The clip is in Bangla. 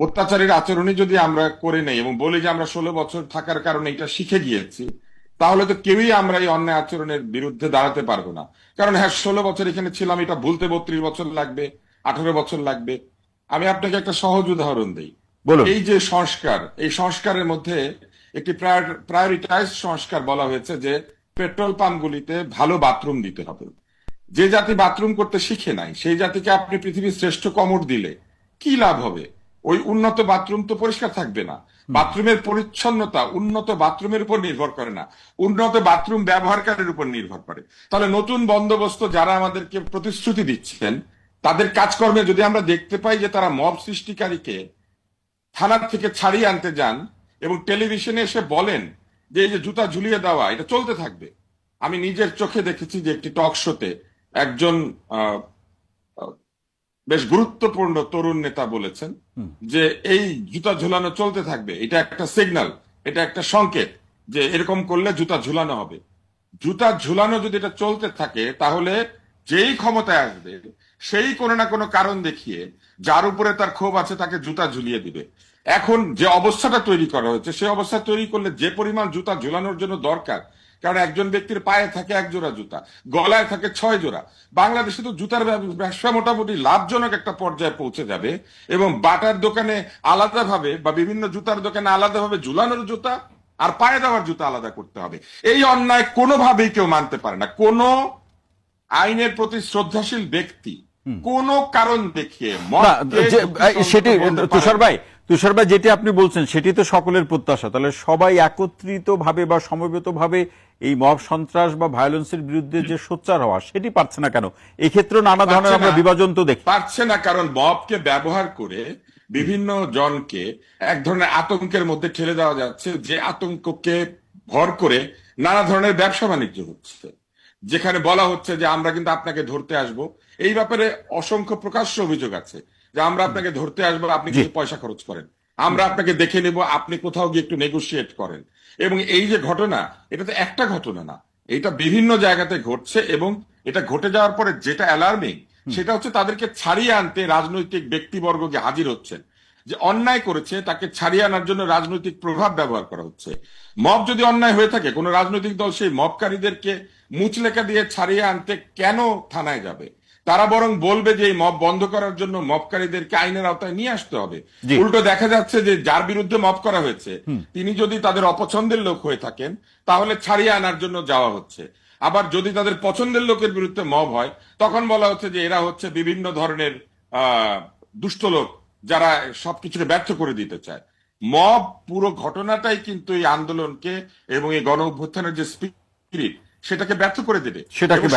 অত্যাচারীর আচরণই যদি আমরা করে নেই এবং বলি যে আমরা ষোলো বছর থাকার কারণে এটা শিখে গিয়েছি তাহলে তো কেউই আমরা এই অন্যায় আচরণের বিরুদ্ধে দাঁড়াতে পারব না। কারণ হ্যাঁ ষোলো বছর এখানে ছিলাম এটা ভুলতে বত্রিশ বছর লাগবে আঠারো বছর লাগবে। আমি আপনাকে একটা সহজ উদাহরণ দিই। বলুন। এই যে সংস্কার এই সংস্কারের মধ্যে একটি প্রায়োরিটাইজ সংস্কার বলা হয়েছে যে পেট্রোল পাম্পগুলিতে ভালো বাথরুম দিতে হবে। যে জাতি বাথরুম করতে শিখে নাই সেই জাতিকে আপনি পৃথিবীর শ্রেষ্ঠ কমর দিলে কি লাভ হবে? ওই উন্নত বাথরুম তো পরিষ্কার থাকবে না। বাথরুমের পরিচ্ছন্নতা উন্নত বাথরুমের উপর নির্ভর করে না। উন্নত বাথরুম ব্যবহারকারীর উপর নির্ভর করে। তাহলে নতুন বন্দোবস্ত যারা আমাদেরকে প্রতিশ্রুতি দিচ্ছেন তাদের কাজকর্মে যদি আমরা দেখতে পাই যে তারা মব সৃষ্টিকারীকে থানার থেকে ছাড়িয়ে আনতে যান এবং টেলিভিশনে এসে বলেন যে এই যে জুতা ঝুলিয়ে দেওয়া এটা চলতে থাকবে। আমি নিজের চোখে দেখেছি যে একটি টক শোতে একজন বেশ গুরুত্বপূর্ণ তরুণ নেতা বলেছেন যে এই জুতা ঝুলানো চলতে থাকবে। এটা একটা সিগন্যাল এটা একটা সংকেত যে এরকম করলে জুতা ঝুলানো হবে। জুতা ঝুলানো যদি এটা চলতে থাকে তাহলে যেই ক্ষমতায় আসবে সেই কোনো না কোনো কারণ দেখিয়ে যার উপরে তার ক্ষোভ আছে তাকে জুতা ঝুলিয়ে দিবে। এখন যে অবস্থাটা তৈরি করা হয়েছে সেই অবস্থা তৈরি করলে যে পরিমাণ জুতা ঝুলানোর জন্য দরকার কারণ একজন ব্যক্তির পায়ে থাকে এক জোড়া জুতা গলায় থাকে ছয় জোড়া। বাংলাদেশে তো জুতার ব্যবসা মোটামুটি লাভজনক একটা পর্যায়ে পৌঁছে যাবে এবং বাটার দোকানে আলাদাভাবে বা বিভিন্ন জুতার দোকানে আলাদাভাবে ঝুলানোর জুতা আর পায়ে দেওয়ার জুতা আলাদা করতে হবে। এই অন্যায় কোনোভাবেই কেউ মানতে পারে না। কোনো আইনের প্রতি শ্রদ্ধাশীল ব্যক্তি কোন কারণ দেখিয়ে সেটি তুষার ভাই তুষার ভাই যেটি আপনি বলছেন সেটি তো সকলের প্রত্যাশা। তাহলে সবাই একত্রিত ভাবে বা সমবেত ভাবে এই মব সন্ত্রাস বা ভায়োলেন্সের বিরুদ্ধে যে সোচ্চার হওয়া সেটি পারছে না কেন? এক্ষেত্রে ক্ষেত্রে নানা ধরনের আমরা বিভাজন তো দেখি। পারছে না কারণ মবকে ব্যবহার করে বিভিন্ন জনকে এক ধরনের আতঙ্কের মধ্যে ঠেলে দেওয়া যাচ্ছে যে আতঙ্ককে ভর করে নানা ধরনের ব্যবসা বাণিজ্য হচ্ছে। যেখানে বলা হচ্ছে যে আমরা কিন্তু আপনাকে ধরতে আসব। এই ব্যাপারে অসংখ্য প্রকাশ্য অভিযোগ আছে যে আমরা আপনাকে ধরতে আসব আপনি কিছু পয়সা খরচ করেন। আমরা আপনাকে দেখে নেব আপনি কোথাও গিয়ে একটু নেগোসিয়েট করেন। এবং এই যে ঘটনা এটা তো একটা ঘটনা না। এটা বিভিন্ন জায়গাতে ঘটছে এবং এটা ঘটে যাওয়ার পরে যেটা অ্যালার্মিং সেটা হচ্ছে তাদেরকে ছাড়িয়ে আনতে রাজনৈতিক ব্যক্তিবর্গকে হাজির হচ্ছেন। যে অন্যায় করেছে তাকে ছাড়িয়ে আনার জন্য রাজনৈতিক প্রভাব ব্যবহার করা হচ্ছে। মব যদি অন্যায় হয়ে থাকে কোন রাজনৈতিক দল সেই মবকারীদেরকে মুচলেখা দিয়ে ছাড়িয়ে আনতে কেন থানায় যাবে? তারা বরং বলবে যে এই মব বন্ধ করার জন্য মবকারীদেরকে আইনের আওতায় নিয়ে আসতে হবে। উল্টো দেখা যাচ্ছে যে যার বিরুদ্ধে মব করা হয়েছে তিনি যদি তাদের অপছন্দের লোক হয়ে থাকেন তাহলে ছাড়িয়ে আনার জন্য যাওয়া হচ্ছে। আবার যদি তাদের পছন্দের লোকের বিরুদ্ধে মব হয় তখন বলা হচ্ছে যে এরা হচ্ছে বিভিন্ন ধরনের আহ দুষ্ট লোক যারা সবকিছুকে ব্যর্থ করে দিতে চায়। মব পুরো ঘটনাটাই কিন্তু এই আন্দোলনকে এবং এই গণ অভ্যুত্থানের যে স্পিরিট সেটাকে ব্যর্থ করে দেবে। সেটাকে